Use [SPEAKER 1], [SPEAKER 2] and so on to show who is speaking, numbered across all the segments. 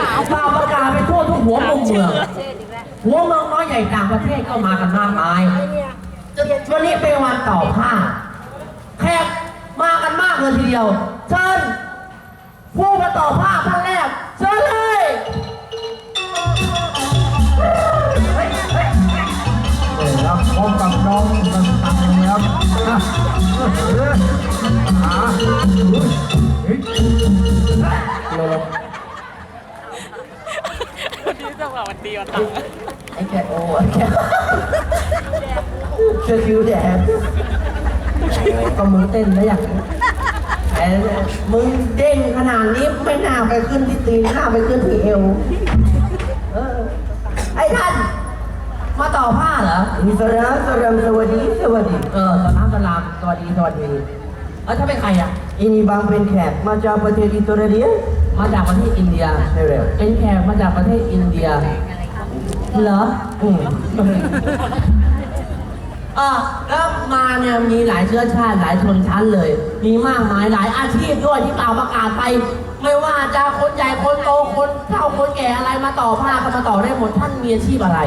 [SPEAKER 1] ข่าวประกาศไปทั่วทุกหัวมุมเมือง หัวเมืองน้อยใหญ่ต่างประเทศก็มากันมากมาย วันนี้เป็นวันต่อผ้าแขกมากันมากเลยทีเดียว เชิญผู้มาต่อผ้าท่านแรก เชิญเลย
[SPEAKER 2] เออครับพบกับน้องกันตังนะครับอะเอออ่าฮ้ย
[SPEAKER 3] นี่จัง หวะวันดีวันตัง
[SPEAKER 1] ไอ้แกโอ้ไอ้แกช่วยคิวแดดก็มึงเต้นแล้วอย่างนี้ไอ้มึงเด้งขนาดนี้ไม่น่าไปขึ้นที่ตีนน่าไปขึ้นที่เอวเออไอ้ท่านมาต่อผ้าเหรอ
[SPEAKER 4] อิสราสรามสวัสดีสวัสดี
[SPEAKER 1] เออสลามสลามสวัสดีสวัสดีเออถ้าเป็นใครอะ
[SPEAKER 4] อินี่บางเป็นแขกมาจากประเทศอิตาลี
[SPEAKER 1] มาจากประเทศอินเดีย
[SPEAKER 4] ใช่แล้ว
[SPEAKER 1] เป็นแขกมาจากประเทศอินเดียเหรอ
[SPEAKER 4] อืม
[SPEAKER 1] เออแล้วมาเนี่ยมีหลายเชื้อชาติหลายชนชั้นเลย มีมากมายหลายอาชีพด้วยที่กล่าวประกาศไป ไม่ว่าจะคนใหญ่คนโตคนเฒ่าคนแก่อะไรมาต่อผ้าก็มาต่อได้หมดท่านมีอาชีพอะไร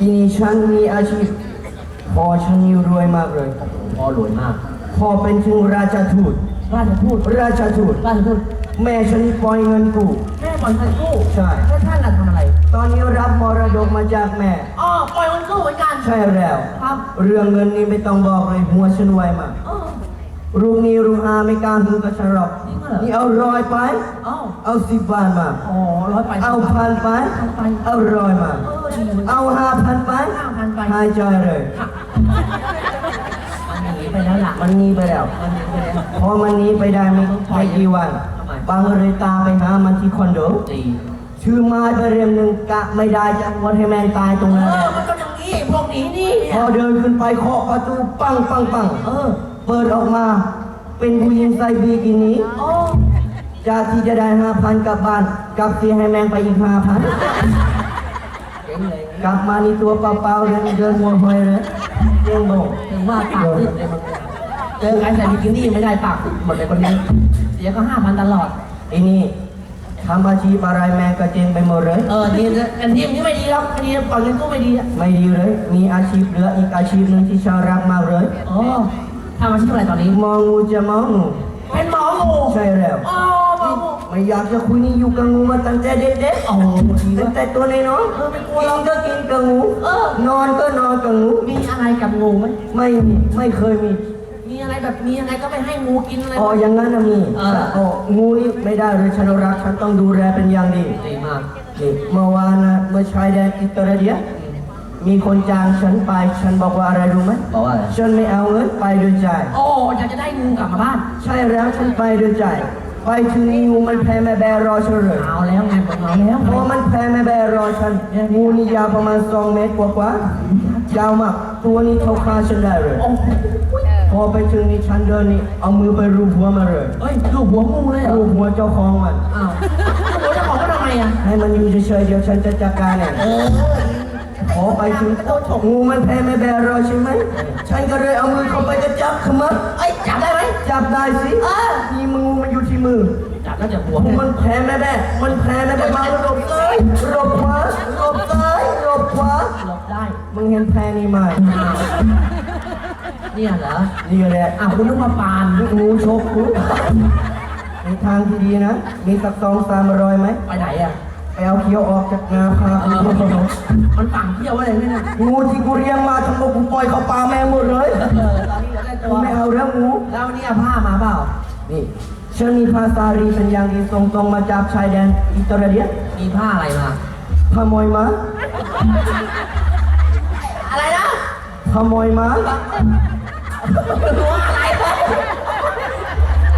[SPEAKER 4] อินี่ฉันมีอาชีพพ่อฉันนี่รวยมากเลย
[SPEAKER 1] พอรวยมาก
[SPEAKER 4] พ่อเป็นถึงราชทูต
[SPEAKER 1] ราชทูต
[SPEAKER 4] ราชทูต
[SPEAKER 1] ราชทูต
[SPEAKER 4] แม่ฉันนี่ปล่อยเงินกู้
[SPEAKER 1] แม่ปล่อยเงินกู้
[SPEAKER 4] ใช่
[SPEAKER 1] แล้วท่านล่ะทำอะไร
[SPEAKER 4] ตอนนี้รับมรดกมาจากแม่
[SPEAKER 1] อ๋อปล่อยเงินกู้เหมือนกัน
[SPEAKER 4] ใช่แล้ว
[SPEAKER 1] ครับ
[SPEAKER 4] เรื่องเงินนี่ไม่ต้องบอกเลยหัวฉันไวมาก
[SPEAKER 1] เออ
[SPEAKER 4] รูกนี้รูกอาไม่กล้าหูกับฉันหรอก
[SPEAKER 1] จริงเหรอ
[SPEAKER 4] นี่เอาร้อยไป
[SPEAKER 1] เอ้า
[SPEAKER 4] เอาสิบบาทมา
[SPEAKER 1] อ๋อร้อยไป
[SPEAKER 4] เอาพันไป
[SPEAKER 1] พันไป
[SPEAKER 4] เอาร้อยมา
[SPEAKER 1] เออดีเหมือนกัน
[SPEAKER 4] เอาห้าพันไป
[SPEAKER 1] ห้าพันไป
[SPEAKER 4] หายใจเลย
[SPEAKER 1] มันหนีไปแล้วล่ะ
[SPEAKER 4] มันหนีไปแล้ว
[SPEAKER 1] มันหนีไปแล้ว
[SPEAKER 4] พอมันหนีไปได้ไม่ไม่กี่วัน
[SPEAKER 1] ทำไม
[SPEAKER 4] บางเลยตามไปหามันที่คอนโด
[SPEAKER 1] ดี
[SPEAKER 4] ชื่อไม้ไปเรียมหนึ่งกะไม่ได้จะวันให้แมงตายตรง
[SPEAKER 1] เอ
[SPEAKER 4] นั้น
[SPEAKER 1] อ
[SPEAKER 4] แหละ
[SPEAKER 1] มันก็อย่างนี้พวกนี้นี่
[SPEAKER 4] พอเดินขึ้นไปเคาะประตูปังปังปัง
[SPEAKER 1] เออ
[SPEAKER 4] เปิดออกมา เป็นผู้หญิงใส่บีกินี่
[SPEAKER 1] โอ้
[SPEAKER 4] จากที่จะได้ห้าพันกลับบ้านกลับเสียให้แมงไปอีกห้าพัน
[SPEAKER 1] เจ๋งเลย
[SPEAKER 4] กลับมานี่ตัวเปล่าๆเดินเดินหัวหอยเลยเจ๊งโบ
[SPEAKER 1] ถึงว่าปากติดเลยมัน เจอใครใส่บิกินี่ไม่ได้ปากติดหมดเลยคนนี้เสียก็ห้าพันตลอด
[SPEAKER 4] ไอ้นี่ทำอาชีพอะไรแมงก็เจ๊งไปหมดเลย
[SPEAKER 1] เออดีนะอันทีมนี้ไม่ดีหรอกอันนี้ปล่อยเงินกู้ไม่ดีอะ
[SPEAKER 4] ไม่ดีเลย มีอาชีพเหลืออีกอาชีพหนึ่งที่ชาวรักมากเลย
[SPEAKER 1] โอ้ทำอาชีพอะไรตอนนี้
[SPEAKER 4] มองงูจะมองงู
[SPEAKER 1] เป็นหมองู
[SPEAKER 4] ใช่แล้ว
[SPEAKER 1] โอ้หมองู
[SPEAKER 4] ไม่อยากจะคุยนี่อยู่กับงูมาตั้งแต่เด็กๆ
[SPEAKER 1] โอ้ดี
[SPEAKER 4] ตั้
[SPEAKER 1] ว่ะ
[SPEAKER 4] งแต่ตัวน้อยๆ
[SPEAKER 1] เออไม่กลัวหร
[SPEAKER 4] กิ
[SPEAKER 1] อก
[SPEAKER 4] นก็กินกับงู
[SPEAKER 1] เออ
[SPEAKER 4] นอนก็นอนกับงู
[SPEAKER 1] มีอะไรกับงูไหม
[SPEAKER 4] ไม่มีไม่เคยมี
[SPEAKER 1] มีอะไร แบบมีอะไรก็ไม่ให้งูกินอะไร
[SPEAKER 4] อ๋ออย่างนั้นนะมี
[SPEAKER 1] เออ
[SPEAKER 4] โอ้งูนี่ไม่ได้เลยฉันรักฉันต้องดูแลเป็นอย่างดี
[SPEAKER 1] ดีมาก
[SPEAKER 4] นี่เมื่อวานนะเมื่อชายแดนอิตาลีมีคนจ้างฉันไป ฉันบอกว่าอะไรรู้ไหม
[SPEAKER 1] บอกว่าอะไร
[SPEAKER 4] ฉันไม่เอาเงินไปด้วยใจ
[SPEAKER 1] โอ้อยากจะได้งูกลับมาบ้าน
[SPEAKER 4] ใช่แล้วฉันไปด้วยใจ ไปถึงนี่งูมันแพ้แม่แบรอฉันเลย
[SPEAKER 1] เอาแล้วไงผมเอาแล้ว
[SPEAKER 4] พอมันแพ้แม่แบรอฉันงูนี่ยาวประมาณ2เมตรกว่าๆยาวมากตัวนี้เท่าขาฉันได้เลย
[SPEAKER 1] โอ้โห
[SPEAKER 4] พอไปถึงนี่ฉันเดินนี่เอามือไปรูปหัวมันเลย
[SPEAKER 1] เอ้ยลูกหัวงูเลยเหรอ
[SPEAKER 4] รูปหัวเจ้าของมัน
[SPEAKER 1] อ้าวหัวเจ้าของก็ทำไมอะ
[SPEAKER 4] ให้มันอยู่เฉยๆเดี๋ยวฉันจะจัดการเอง
[SPEAKER 1] เออ
[SPEAKER 4] พอไปถึงงูมันแพ้แม่แบรอใช่ไหม ฉันก็เลยเอามือเข้าไปจะจับขึ้นมา
[SPEAKER 1] เอ้ยจับได้ไหม
[SPEAKER 4] จับได้สิ
[SPEAKER 1] เออ
[SPEAKER 4] นี่มือมันอยู่ที่มือ
[SPEAKER 1] จับแล้วจะหัว
[SPEAKER 4] มันแพ้แม่แบมันแพ้แม่แบมาหลบซ้ายหลบขวาหลบซ้ายหลบขวา
[SPEAKER 1] หลบได้
[SPEAKER 4] มึงเห็นแพ้นี่ไหม
[SPEAKER 1] อ้าว เนี่ยเหรอ
[SPEAKER 4] นี่แหละ
[SPEAKER 1] อ้าวคุณนึกว่าปาน
[SPEAKER 4] งูชกกูในทางที่ดีนะ มีสักสองสามรอยไหม
[SPEAKER 1] ไปไหนอะ
[SPEAKER 4] ไปเอาเขี้ยวออกจากงาพา
[SPEAKER 1] เออมันฝังเที่ยวอะไรไม่เนี่ย
[SPEAKER 4] งูที่กูเลี้ยงมาทั้งหมดกูปล่อยเข้าป่าแม่งหมดเลย
[SPEAKER 1] เออตอนนี้เราได้ตั
[SPEAKER 4] กู
[SPEAKER 1] ว
[SPEAKER 4] ไม่เอาแล้วงู
[SPEAKER 1] แล้ววันนี้เอาผ้ามาเปล่า
[SPEAKER 4] นี่ฉันมีภาษารีเป็นอย่างดีส่งตรงมาจากชายแดนอิตาลี
[SPEAKER 1] มีผ้าอะไรมา
[SPEAKER 4] ขโมยมา
[SPEAKER 1] อะไรนะ
[SPEAKER 4] ขโมยมา
[SPEAKER 1] รู้อะไรเลย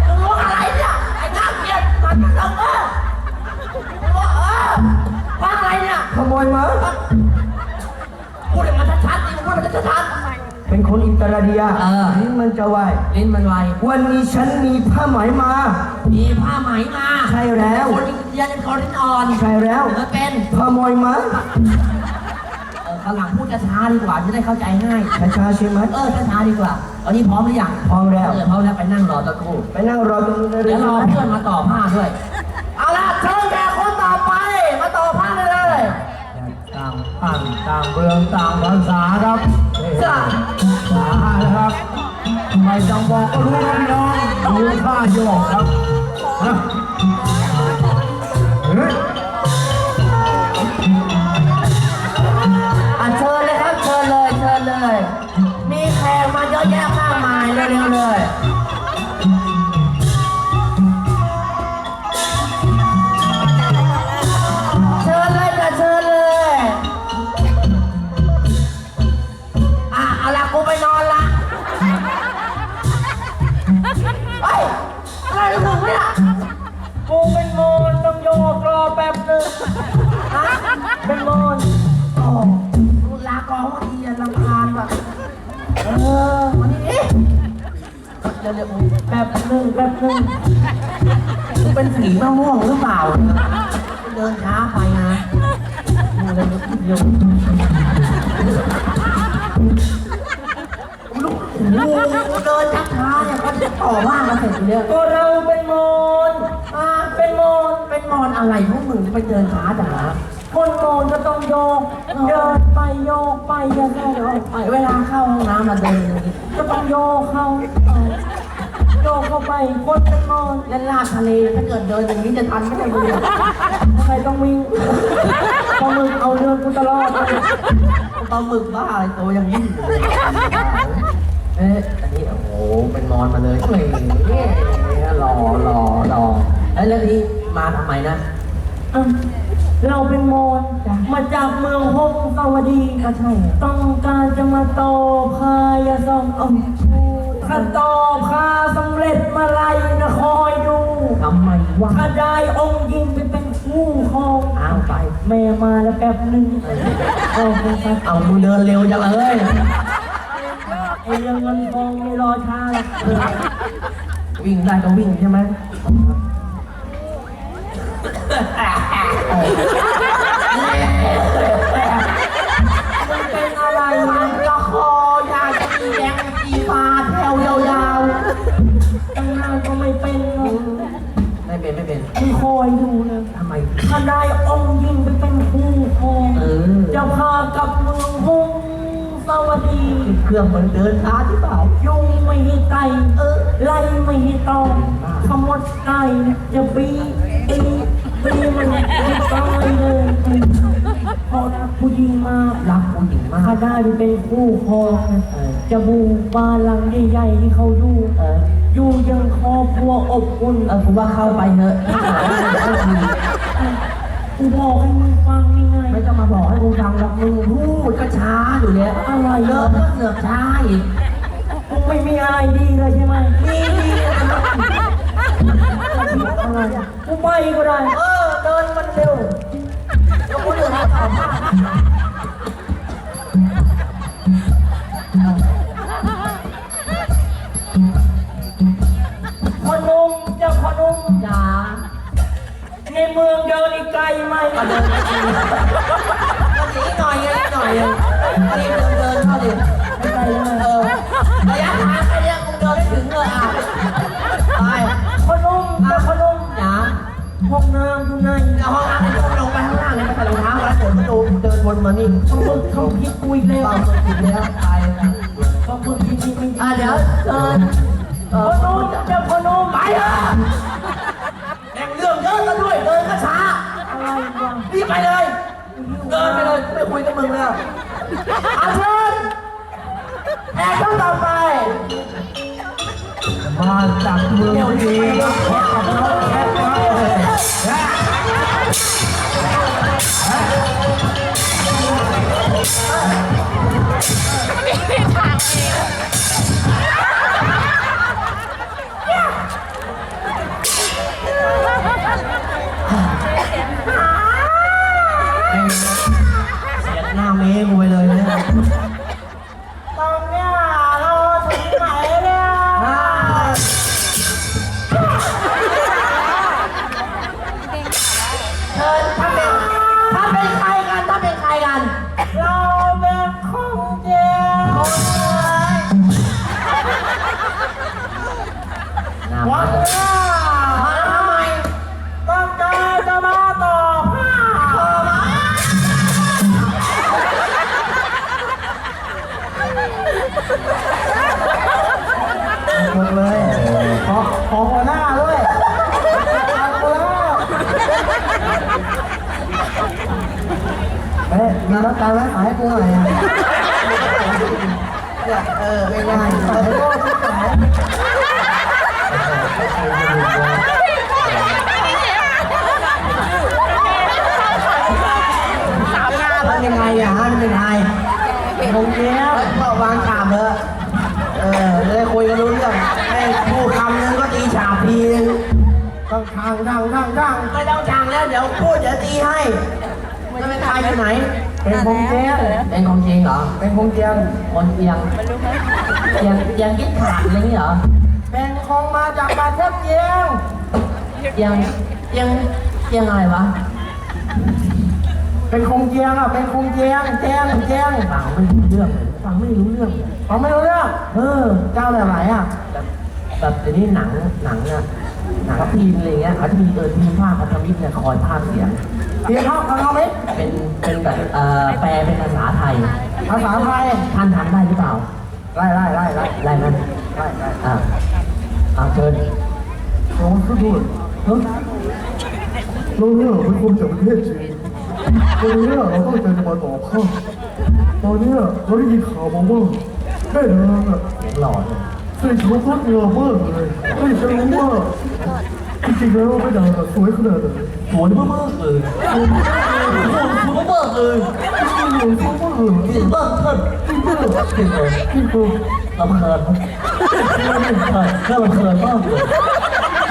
[SPEAKER 1] รู้อะไรเนี่ยไอ้น้าเกลียดมันมันลงเออรู้เออว่าอะไรเนี่ย
[SPEAKER 4] ขโมยมา
[SPEAKER 1] พูดให้มันชัดๆดิพูดให้มันชัด
[SPEAKER 4] เป็นคนอิตาลีอะ
[SPEAKER 1] เออ
[SPEAKER 4] ลิ้นมันจะไว
[SPEAKER 1] ๆลิ้นมันไว
[SPEAKER 4] วันนี้ฉันมีผ้าไหมมา
[SPEAKER 1] มีผ้าไหมมา
[SPEAKER 4] ใช่แล้ว
[SPEAKER 1] คนเรียนคอลิ้นอ่อน
[SPEAKER 4] ใช่แล้ว
[SPEAKER 1] เออเป็น
[SPEAKER 4] ขโมยมา
[SPEAKER 1] วันหลังพูดช้าดีกว่าจะได้เข้าใจง่าย
[SPEAKER 4] ช้าๆใช่ไหม
[SPEAKER 1] เออช้าๆดีกว่าตอนนี้พร้อมหรือยัง
[SPEAKER 4] พร้อมแล้ว
[SPEAKER 1] เออพร้อมแล้วไปนั่งรอตะกู
[SPEAKER 4] ไปนั่งรอตรงนี้เลย
[SPEAKER 1] เดี๋
[SPEAKER 4] ย
[SPEAKER 1] วรอเพื่อนมาต่อผ้าด้วย เอาละเชิญแขกคนต่อไป
[SPEAKER 2] มาต่อผ้าเลย
[SPEAKER 1] ต่า
[SPEAKER 2] งต่างต่างเบืองต่างภาษาครับ
[SPEAKER 1] จ้าภาษาครับไม่ต้องบอกก็รู้นะพี่น้องรู้ผ้าโยกครับนะา ต่อว่ามาเสร็จเนี่ยก็เราเป็นมอนอ่าเป็นมอนเป็นมอนอะไรพวกมึงจะไปเดินช้าจังนะคนมอนก็ต้องโยก เดินไปโยกไปอย่าแค่เดินไปเวลาเข้าห้องน้ำมาเดินอย่างนี้ก็ต้องโยกเข้าไปโยกเข้าไปคนเป็นมอนเล่นลาดทะเลถ้าเกิดเดินอย่างนี้จะทันไม่ได้เลยทำไมต้องวิ่งปลาหมึกเอาเรื่องกูตลอดปลาหมึกบ้าอะไรตัวอย่างนี้อยู่เลยเอ๊ะอันนี้โอ้โห เป็นมอนมาเลยเฮ้ยหล่อหล่อหล่อเอ้ยแล้วนี่มาทำไมนะ
[SPEAKER 5] อะเราเป็นโมนมาจากเมืองฮงสวัสดี
[SPEAKER 1] ก็ใช่
[SPEAKER 5] ต้องการจะมาต่อพายาซองเอาถ้าต่อพาสำเร็จมาไล่นะคอยดู
[SPEAKER 1] ทำไมวะ
[SPEAKER 5] ถ้าได้องค์ยิงไปเป็นคู่ครอง
[SPEAKER 1] เอาไป
[SPEAKER 5] แม่มาแล้วแป๊บหนึงเอาไปซะ
[SPEAKER 1] เอามึงเดินเร็วจังเลย
[SPEAKER 5] ไอ้เรื่องเงินทองไม่รอช้าหรอกเออ
[SPEAKER 1] วิ่งได้ก็วิ่งใช่ไหม
[SPEAKER 5] มันเป็นอะไร
[SPEAKER 1] มั
[SPEAKER 5] นะ
[SPEAKER 1] นละคอยากจะมีแดงกีฟ้าแถวยาว
[SPEAKER 5] ตั้งนานก็ไม่เป็นหรอก
[SPEAKER 1] ๆไม่เป็นไม่เป็น
[SPEAKER 5] มึงคอยดูนะ
[SPEAKER 1] ทำไม
[SPEAKER 5] ถ้าได้องค์ยิงไปเป็นคู่ครอง
[SPEAKER 1] เออ
[SPEAKER 5] จะพากลับเมืองฮงสวัสดี
[SPEAKER 1] เครื่องมันเดินช้าที่เปล่า
[SPEAKER 5] ยุงไม่ให้ไตเออไล่ไม่ให้ตองขมดไก่จะบีตีตีมันให้ตายเลยเพราะรักผู้หญิงมาก
[SPEAKER 1] รักผู้หญิงมาก
[SPEAKER 5] ถ้าได้ไปเป็นคู่ครองจะบูบาลังใหญ่ๆที่เขาอยู่
[SPEAKER 1] อ
[SPEAKER 5] ยู่ยังครอบครัวอบอุ่น
[SPEAKER 1] เออกูว่าเข้าไปเถอะคุย
[SPEAKER 5] กูบอกให้มึงฟัง
[SPEAKER 1] ม่ต้องมาบอกให้กูฟังหรอกมึงพูดก็ช้าอยู่เนี่ย
[SPEAKER 5] อะไร
[SPEAKER 1] เลิ
[SPEAKER 5] เลิ
[SPEAKER 1] ก
[SPEAKER 5] ก
[SPEAKER 1] ก็เสือกช้าอีก
[SPEAKER 5] มึงไม่มีอะไรดีเลยใช่ไหม
[SPEAKER 1] มีดี
[SPEAKER 5] อะไรกูไปก็ได้
[SPEAKER 1] เออเดินมันเร็วแล้วกูเดินมาต่อมา
[SPEAKER 5] มืองเดินอีกไกลไหม
[SPEAKER 1] ก็เดินไปทีก็หนีหน่อยไงหน่อยนึงรีบเดินเดินเข้าดิ
[SPEAKER 5] ไม่ไกลเลย
[SPEAKER 1] เออระยะทางแค่เนี้ยกูเดินได้ถึงเลยอะไป
[SPEAKER 5] พนุ่มจะพนุ่ม
[SPEAKER 1] จ๋า
[SPEAKER 5] ห้องน้ำอยู่ไหน
[SPEAKER 1] แล้วห้องน้ำในลงลงไปข้างล่างเลยไปใส่รองเท้าแล้วเดินมาดูเดินวนมานี่
[SPEAKER 5] เขาเพิ่งเขาคิดคุยแล้ว
[SPEAKER 1] เบาเกินผิดแล้วไปนะ
[SPEAKER 5] เขาเพิ่งคิดคิดไม่
[SPEAKER 1] อะเดี๋ยวเชิญเอ
[SPEAKER 5] พ
[SPEAKER 1] อน
[SPEAKER 5] มจะพนุ่ม
[SPEAKER 1] ไปเถอะ ม่งเรื่องเยอะซะด้วย เดินก็ช้า
[SPEAKER 5] อะไรวะ
[SPEAKER 1] รีบไปเลย เดินไปเลยไม่คุยกับมึงแล้วอาเชิญแขกท่านต่อไป
[SPEAKER 2] มาจากเมืองจีนครับพบกับน้องแคทครับ
[SPEAKER 1] หมดเลย
[SPEAKER 5] ขอขอหัวหน้าด้วยหัว
[SPEAKER 1] หน้า
[SPEAKER 5] เฮ้ย
[SPEAKER 1] มี
[SPEAKER 5] รับกา
[SPEAKER 2] รไว้ขายให้กูหน่อยอะเนี่เออไม่ได้ขายก็ขายั
[SPEAKER 1] งไงอะฮะมันเป็นไง
[SPEAKER 2] คงเกี้ยว
[SPEAKER 1] ก็วางฉาบเลย
[SPEAKER 2] เออจะได้คุยกันรู้เรื่อง
[SPEAKER 1] ให้พูดคำนึงก็ตีฉาบทีนึง
[SPEAKER 2] ต้องทางทางทางทาง
[SPEAKER 1] ไม่ต้องจางแล้วเดี๋ยวพูดเดี๋ยวตีให้มันเป็นใครอยู่ไหน
[SPEAKER 2] เป็นคงเกี้ยว
[SPEAKER 1] เป็นของจริงเหรอ
[SPEAKER 2] เป็นคงเกี้ยว
[SPEAKER 1] คนเอียงเอียงเอียงคิดขาดอะไรอย่างนี้เหรอ
[SPEAKER 2] เป็นคงมาจากประเทศเจียง
[SPEAKER 1] เอียงเอียงเอียงอะไรวะ
[SPEAKER 2] เป็นคงเจียงอะ เป็นคงเจียงเจียงเจียง
[SPEAKER 1] ฟังไม่รู้เรื่องเลยฟังไม่รู้เรื่องเลย
[SPEAKER 2] เขาไม่รู้เรื่อง
[SPEAKER 1] เออ
[SPEAKER 2] เจ้าแบบไหนอะ
[SPEAKER 1] แบบแบบเดี๋ยวนี้หนัง หนังอะหนังทีมอะไรเงี้ยเขาจะมีเออทีมภาคพันธมิตรเนี่ยคอยภาคเสียง
[SPEAKER 2] เพียงเขาเขาไหม
[SPEAKER 1] เป็น เป็นแบบเอ่อแปลเป็นภาษาไทย
[SPEAKER 2] ภาษาไทย
[SPEAKER 1] ท่านทำได้หรือเปล่า
[SPEAKER 2] ไล่ไล่ไล่ไล่
[SPEAKER 1] ได้ไหม
[SPEAKER 2] ไล่ไล่
[SPEAKER 1] อ่าอ่าเชิญ
[SPEAKER 2] ลงสุดด้วย
[SPEAKER 1] เฮ้ย
[SPEAKER 2] เราเนี่ยเป็นคนจากประเทศจีน วันนี้เราตั้งใจจะมาต่อภาคตอนนี้เราได้ยินข่าวมาว่าแม่นางอะ
[SPEAKER 1] หล่อเลย
[SPEAKER 2] ใส่ชุดงดงามมากเลยไม่อยากจะรู้ว่าจริงๆแล้วแม่นางอะสวยขนาดไหน
[SPEAKER 1] สวยมากๆเลยสวยมากๆเลย
[SPEAKER 2] จริงๆเลยเขาว่าเออ
[SPEAKER 1] จริงมากเพิ่ม
[SPEAKER 2] จริงๆเลย
[SPEAKER 1] จริงเลย
[SPEAKER 2] จริงๆ
[SPEAKER 1] ลำเคินเคินเคินลำเคินมากเลย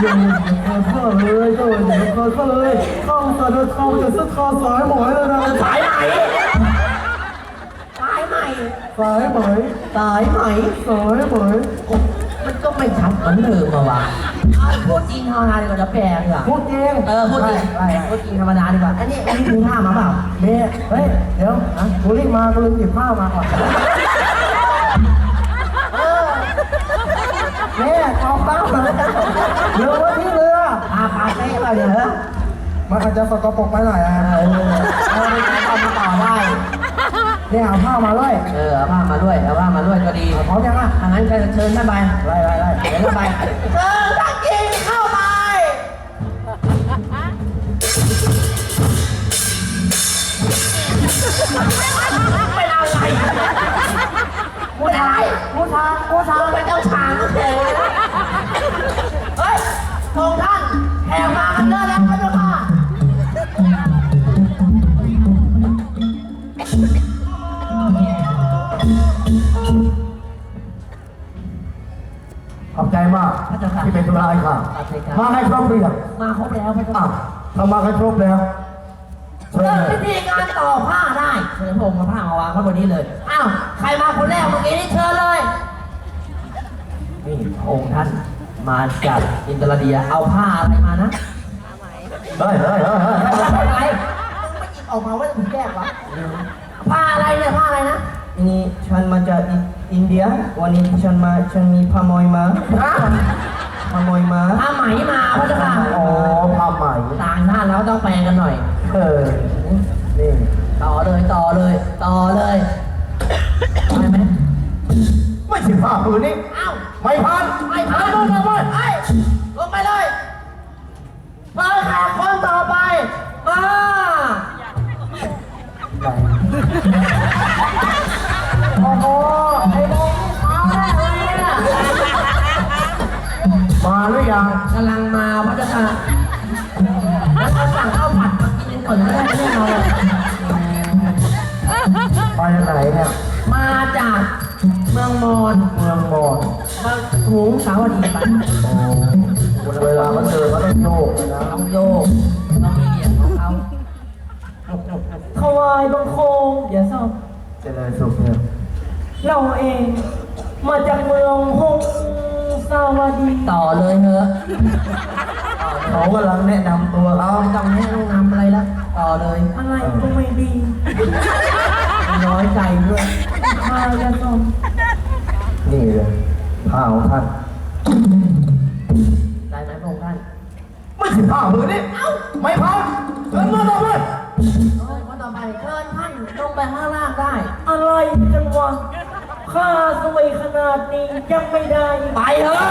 [SPEAKER 2] ยังม่เข้าเลยก็ยังไม่เข้าเลยเข้าสารเข้าจะสักคอสายหมอยเลยนะ
[SPEAKER 1] สายไหมสายไหม่
[SPEAKER 2] สายไหม
[SPEAKER 1] สายไหม
[SPEAKER 2] สายไหม
[SPEAKER 1] มันก็ไม่ชัดเหมือนเดิมอะวะเอาพูดจริงธรรมดาดีกว่าจะแปลดีกว่า
[SPEAKER 2] พูดจริง
[SPEAKER 1] เออพูดจริง
[SPEAKER 2] ไป
[SPEAKER 1] พูดจริงธรรมดาดีกว่าอันนี้อันนี้ดูผ้ามาเปล่า
[SPEAKER 2] เนี่ยเฮ้ยเดี๋ยวนะกูรีบมากูลืมหยิบผ้ามาก่อน มันอาจจะสกปรกไปหน่อยอะ
[SPEAKER 1] เออเออไม่ต้องมาต่อได้
[SPEAKER 2] เนี่ยเอาผ้ามาด้วย
[SPEAKER 1] เออเอาผ้ามาด้วยเอาผ้ามาด้วยก็ดี
[SPEAKER 2] พร้อมยังอะ
[SPEAKER 1] ถ้างั้นก็เชิญท่านไป
[SPEAKER 2] ไล่ไล่ไล่
[SPEAKER 1] เดี๋ยวท่านไปเชิญท่านกินเข้าไปเป็นอะไรพูดอะไร
[SPEAKER 2] ผู้ชายผู้ชาย
[SPEAKER 1] เป็นเจ้าช้างก็เฉยนะ
[SPEAKER 2] ขอบใจมากที่เป็นตุลาค่ะมาให้ครบเรียง
[SPEAKER 1] มาครบแล้วพระเจ้า
[SPEAKER 2] อะ
[SPEAKER 1] ค่ะ
[SPEAKER 2] ถ้ามาให้ครบแล้วเชิญ
[SPEAKER 1] เริ่ม
[SPEAKER 2] เลย
[SPEAKER 1] พิธีการต่อผ้าได้เชิญพระองค์มาผ้ามาวางไว้บนนี้เลย อ้าว ใครมาคนแรกเมื่อกี้นี่เชิญเลย นี่พระองค์ท่านมาจากอินเตอร์เดีย เอาผ้าอะไรมานะ
[SPEAKER 2] เฮ้ยเฮ้ยเฮ้ยเฮ้ย
[SPEAKER 1] ผ้าอะไรมึงไม่หยิบออกมาว่าจะถูกแก้วะผ้าอะไรเนี่ยผ้าอะไรนะ
[SPEAKER 4] นี่ฉันมาจาก อิอินเดีย วันนี้ฉันมาฉันมีพามอยมา
[SPEAKER 1] ฮะ
[SPEAKER 4] พามอยมา
[SPEAKER 1] ผ้าไหมมาพระเจ้าค่ะ
[SPEAKER 2] อ๋อผ้าใหม่
[SPEAKER 1] ต่างชาติแล้วต้องแปลกันหน่อย
[SPEAKER 2] เออ นี่
[SPEAKER 1] ต่อเลยต่อเลย ต่อเลยไปไหม
[SPEAKER 2] ไม่ใช่ผ้าผืนนี้
[SPEAKER 1] เอ้า
[SPEAKER 2] ไม่พัน
[SPEAKER 1] องม
[SPEAKER 2] อ
[SPEAKER 1] ญ
[SPEAKER 2] เมืองบอน
[SPEAKER 1] มาหุงสาวดีไป
[SPEAKER 2] โอ้เวลาเขาเจอเขาต้องโยกเลยนะ
[SPEAKER 1] ต้องโยกต้องมีเหรียญของเขา
[SPEAKER 6] ถวายบังคมอย่าเศร้า
[SPEAKER 2] เจริญสุขเนี่ย
[SPEAKER 6] เราเอง มาจากเมืองฮงสาวดี
[SPEAKER 1] ต่อเลยเถอะ
[SPEAKER 2] เขากำลังแนะนำตัวเขา
[SPEAKER 1] ไม่ต้องแนะนำอะไรแล้วต่อเลย
[SPEAKER 6] อะไรก็ไม่ดี
[SPEAKER 1] น้อยใจด้วย
[SPEAKER 6] มาอย่าเศร้า
[SPEAKER 2] นี่เลยผ้าของท่าน
[SPEAKER 1] ได้ไหมพระองค์ท่าน
[SPEAKER 2] ไม่ใช่ผ้าผืนนี้เอ้าไม่พันเชิญมาต่อไป
[SPEAKER 1] เฮ้ยคนต่อไปเชิญท่านลงไปข้างล่างได้
[SPEAKER 6] อะไรกันวะข้าสวยขนาดนี้ยังไม่ได้
[SPEAKER 1] ไปเถอะ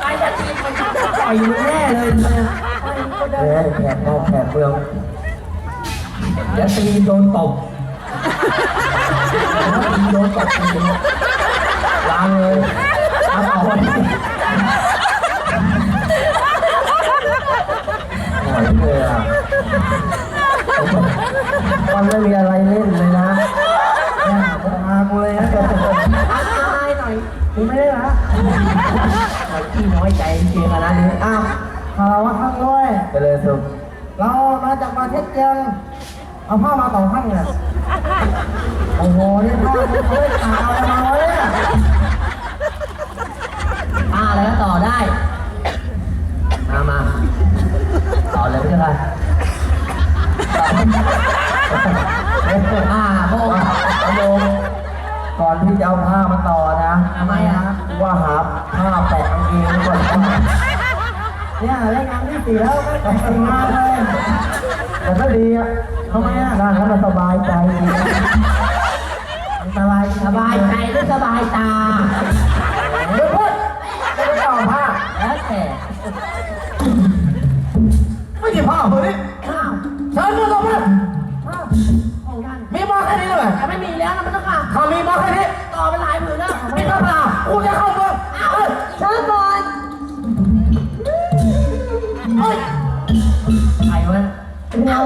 [SPEAKER 1] ไปจะทีมันจะปล่อยมึงแน่เลยนี่ย
[SPEAKER 6] ไปก็ได้
[SPEAKER 2] แหมแขกนอกแขกเมือง
[SPEAKER 1] ยวตีโดนตบตีโดนตบจริง ๆล้างเลยเอาต่อไปหอยเลยอะมันไม่มีอะไรเล่นเลยนะเนี่ยมากูเลยนะอายหน่อยกูไม่ได้ละหอยขี้น้อยใจจริงๆนะนี่อ้าว
[SPEAKER 2] คารวะท่านด้วย
[SPEAKER 1] ไปเลยสุก
[SPEAKER 2] เรามาจากประเทศเจียงเอาผ้ามาต่อข้างเนี่ยโอ้โหนี่ผ้ามันเฮ้ยขาอะไรมาเนี่ย
[SPEAKER 1] อ่าอะไรก็ต่อได้ มามาต่อเลยไม่ใช่ไรอ่าพวกโยมก่อนที่จะเอาผ้ามาต่อนะทำไมอะว่าหาผ้าแปะกางเกงก่อน
[SPEAKER 2] เนี่ยเล่นงานที่สี่แล้วไม่แต่งงานเลย
[SPEAKER 1] แต่ก็ดีอะทำไมอะนั่งแล้วมันสบายใจดี
[SPEAKER 2] สบาย
[SPEAKER 1] สบายใจหรือสบายตา
[SPEAKER 2] เดี๋ยวพูดจะไปต่อผ้า
[SPEAKER 1] แล้วแต่
[SPEAKER 2] ไม่กี่ผ้าเลยนี่
[SPEAKER 1] อ้าว
[SPEAKER 2] ฉันไม่ต้องมา
[SPEAKER 1] อ้าวของท่าน
[SPEAKER 2] มีมาแค่นี้เลย
[SPEAKER 1] แต่ไม่มีแล้วนะมันต้องค่ะ
[SPEAKER 2] ถ้ามีมาแค่นี้
[SPEAKER 1] ต่อเป็นหลายหมื่นแล้ว
[SPEAKER 2] ไม่ต้องมากูจะเข้าเมืองเอ้ย
[SPEAKER 1] ช้าก่อน
[SPEAKER 2] เอ้ย
[SPEAKER 1] ใครวะ
[SPEAKER 6] เรา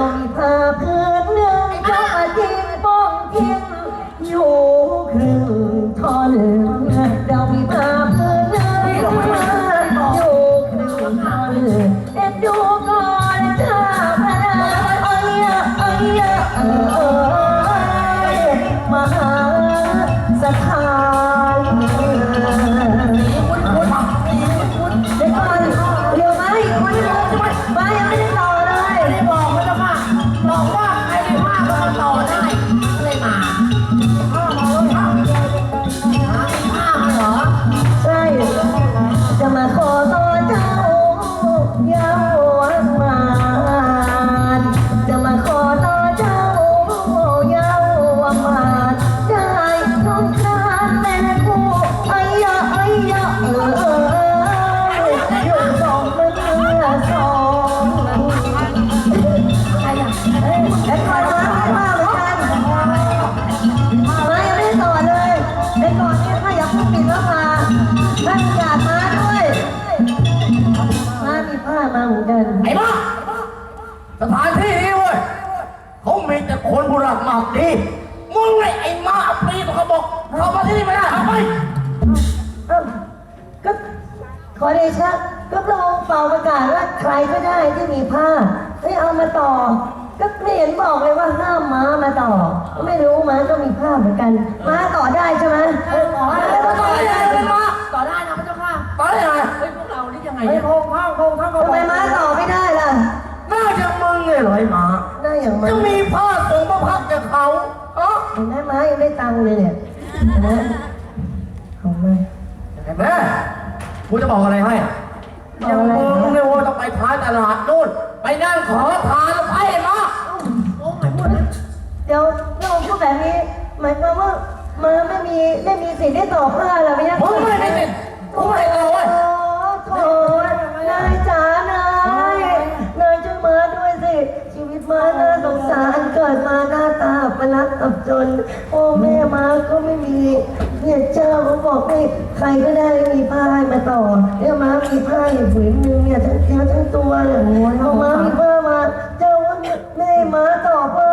[SPEAKER 2] คนบุรักมากดีมึงไอ้ไอ้มาอับปีตัวกระบอกเข้ามาที่นี่ไม่ได้เอาไป
[SPEAKER 6] เอ้าก็ขอเดชะก็พระองค์เป่าประกาศว่าใครก็ได้ที่มีผ้าให้เอามาต่อ ก็ไม่เห็นบอกเลยว่าห้ามม้ามาต่อ ก็ไม่รู้ม้าก็มีผ้าเหมือนกัน ม้าต่อได้ใช่ไหม
[SPEAKER 1] ต่อได้ต่อได้เลยมาต่อได้นะพระเจ้าค่ะ
[SPEAKER 2] ตอนนี้ไง
[SPEAKER 1] เฮ้ยพวกเรานี่ยังไง
[SPEAKER 2] ไอ้
[SPEAKER 1] เนี่ย
[SPEAKER 2] โพงข้างโพงข้างก็
[SPEAKER 6] ทำไมม้าต่อไม่ได้ล่ะ
[SPEAKER 2] น่าจะมึงเลยเหรอไอ้หมา
[SPEAKER 6] ได้อย่างม้า
[SPEAKER 2] จะมีผ้า เออ
[SPEAKER 6] เห็นไหมม้ายังได้ตังค์เลยเนี่ยเห็นไหมเอามา
[SPEAKER 2] เห็นไหมกูจะบอกอะไรให้อย่างมึงเนี่ยโว้ยต้องไปท้ายตลาดนู่น ไปนั่งขอทานแล้วไปมา
[SPEAKER 1] โอ้ไม่พูดนะ
[SPEAKER 6] เดี๋ยวพระองค์พูดแบบนี้หมายความว่าม้าไม่มีไม่มีสิทธิ์ได้ต่อผ้าเหรอไม่ยัง
[SPEAKER 2] มึงไม่ได้ติดกูไม่ได้เลย
[SPEAKER 6] มาน่าสงสารเกิดมาหน้าตาประลักอับจนพ่อแม่มาก็ไม่มีเนี่ยเจ้าเขาบอกให้ใครก็ได้มีผ้าให้มาต่อเนี่ยมามีผ้าอยู่ผืนหนึงเนี่ยทั้งเท้าทั้งตัวเลยเอมามีผ้ามา
[SPEAKER 2] เจ้าก็แม่ให้มาต่อผ้า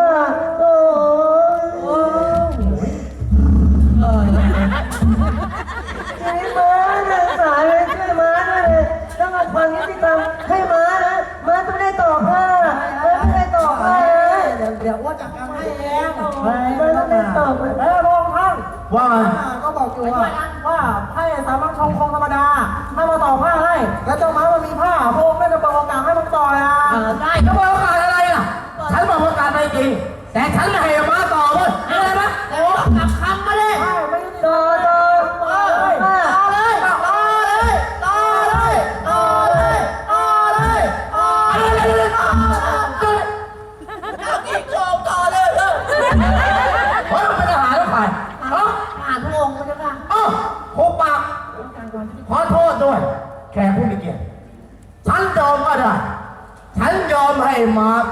[SPEAKER 2] เออ
[SPEAKER 1] ได้
[SPEAKER 2] จะเปิดโอกาสอะไรล่ะ ฉันบอกว่าการไม่จริงแต่ฉันไม่ให้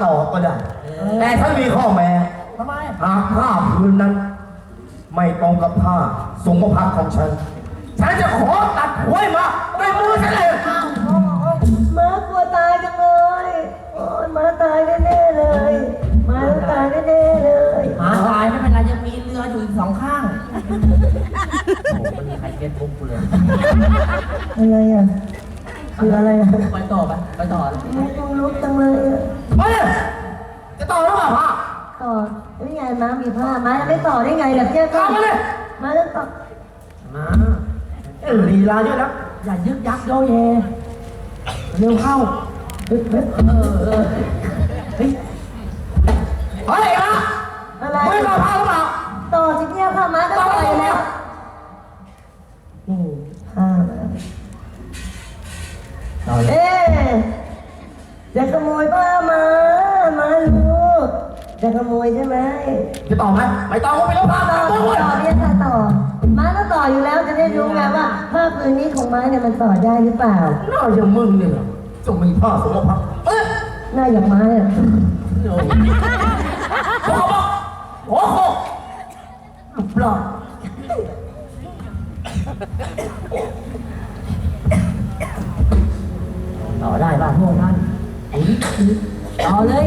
[SPEAKER 2] ติฉันยอมก็ได้ฉันยอมให้มา
[SPEAKER 7] ต่อก็ได้ แต่ถ้ามีข้อแม้
[SPEAKER 1] ทำไม
[SPEAKER 7] หากผ้าพื้นนั้น ไม่ตรงกับผ้าทรงพระพักตร์ของฉัน ฉันจะขอตัดหัวให้มาด้วยมือฉันเอง
[SPEAKER 6] ม้ากลัวตายจังเลยโอ้ยม้าตายแน่ๆเลยม้าต้องตายแน่ๆเลย
[SPEAKER 1] หมาตายไม่เป็นไรยังมีเรืออยู่อีกสองข้างโอ้โหไม่มีใครเก็ตปุ๊บกูเลย
[SPEAKER 6] อะไรอะคืออะไรอะ
[SPEAKER 1] ไปต่อไปไปต่อเลย
[SPEAKER 6] ไม่ต้องลุกจังเลยอะ
[SPEAKER 7] มา เลยจะต่อหรือเปล่าผ้า
[SPEAKER 6] ต่อนี่ไงม้ามีผ้าม้าจะไม่ต่อได้ไงล่ะเจ้าก็
[SPEAKER 7] ตามมาเลย
[SPEAKER 6] ม้าต้องต่อ
[SPEAKER 1] มา
[SPEAKER 7] เออลีลาด้วยนะ
[SPEAKER 1] อย่ายึกยักโยเยเร็วเข้าเฮ้ยเฮ้ยเออเออเฮ้ย
[SPEAKER 7] เฮ้ยนะ
[SPEAKER 6] อะไร
[SPEAKER 7] ไม่ต่อผ้าหรือเปล่า
[SPEAKER 6] ต่อสิเนี่ยผ้าม้าต้องต่ออยู่แล้วนี่ผ้าม้า
[SPEAKER 1] ต่อเลย
[SPEAKER 6] เอ๊ะ จะขโมยผ้าม้าม้าลูกจะขโมยใช่ไหม
[SPEAKER 7] จะต่อไหมไม่ต่อก็ไม่ต้องผ้า
[SPEAKER 6] ต่อ
[SPEAKER 7] ต่อ
[SPEAKER 6] ต่
[SPEAKER 7] ด้วย
[SPEAKER 6] อเนี่ยค่ะต่อ ม้าต้องต่ออยู่แล้วจะได้รู้ไงว่าผ้าผืนนี้ของม้าเนี่ยมันต่อได้หรือเปล่า
[SPEAKER 7] หน้าอย่างมึงเนี่ยจะมีผ้าทรงพระพักตร์เอ้ย
[SPEAKER 6] หน้าอย่างม้าเนี่ย
[SPEAKER 7] โอ้โหโอ้โหลูกปลา
[SPEAKER 1] ต่อได้ป่ะพวกนั้น ต่อเลย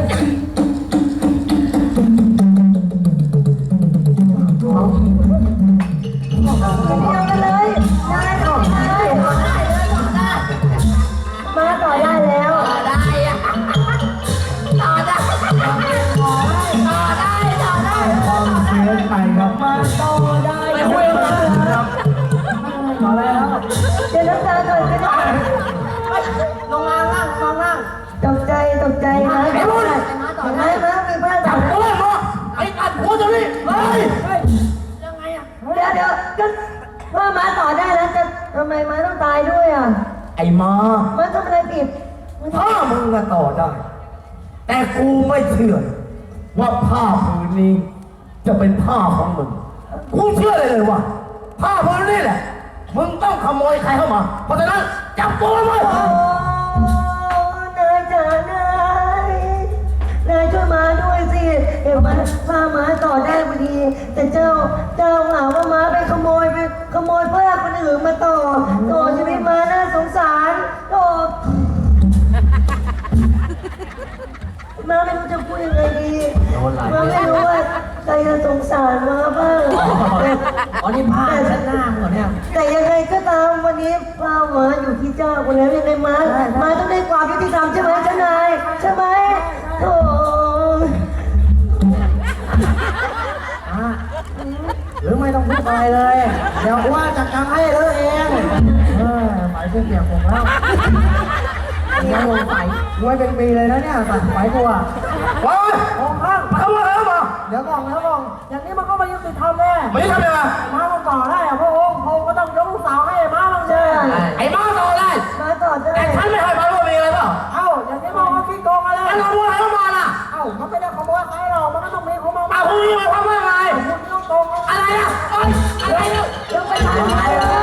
[SPEAKER 6] ไอ้มา
[SPEAKER 7] ม้า
[SPEAKER 6] ทำอะ
[SPEAKER 7] ไร
[SPEAKER 6] ผิด
[SPEAKER 7] ผ้ามึงก็ต่อได้ แต่กูไม่เชื่อ ว่าผ้าผืนนี้ จะเป็นผ้าของมึง กูเชื่อเลยเลยว่าผ้าผืนนี้แหละ มึงต้องขโมยใครเข้ามา เพราะฉะนั้นจับตัวมันไว้
[SPEAKER 6] โอ้นายจ๋านายนายช่วยมาด้วยสิเดี๋ยวม้าพาม้าต่อได้พอดี แต่เจ้าเจ้าหาว่าม้าไปขโมยไปข โมยเพื่อคนอื่นมาต่อต่อชีวิตม้าน่าสงสารต่อม้าไม่รู้จะพูดยังไงดีม้าไม่รู้ว่าใครจะสงสารม้าบ้าง
[SPEAKER 1] อ๋อนี่ผ้าชั้นหน้าหมดเนี่ย
[SPEAKER 6] แต่ยังไงก็ตามวันนี้พาหมาอยู่ที่เจ้าคนแล้วยังไงมามาต้องได้ความยุติธรรมใช่ไหมเจ้านายใช่ไหม
[SPEAKER 1] หรือไม่ต้องพูดอะไรเลยเดี๋ยวว่าจัดการให้เลยเองเออไปพวกเปียกผมแล้วเนี่ยลงไฟไว้เป็นปีเลยนะเนี่ยตัดไฟกูอะ
[SPEAKER 7] เฮ้ย
[SPEAKER 1] โอ้ข้าง
[SPEAKER 7] มาเข้ามาแล้วมา
[SPEAKER 1] เดี๋ยวก่อนเดี๋ยวก่อนอย่างนี้มันก็ไม่ยุติธรรมแน่
[SPEAKER 7] ไม่ทำยังไง
[SPEAKER 1] ม้ามันต่อได้อะพระองค์พระองค์ก็ต้องยกลูกสาวให้ม้าบ้างสิ
[SPEAKER 7] ไอ้มาต่อได้
[SPEAKER 6] มาต่อได้
[SPEAKER 7] แต่ฉันไม่ให้มาร่วมมีอะไรเปล่า
[SPEAKER 1] เอ้าอย่างนี้มันก็ขี้โกงอะไร
[SPEAKER 7] แล้วขโมยเข้ามาล่ะ
[SPEAKER 1] เอ้ามันไม่ได้ขโมยใครหรอกมันก็ต้องมีขโมย
[SPEAKER 7] เอาพวกนี้มา
[SPEAKER 1] อะ
[SPEAKER 7] ไรอะโอ๊ยอะไรเนี่ย
[SPEAKER 6] ยังไปทำอะไร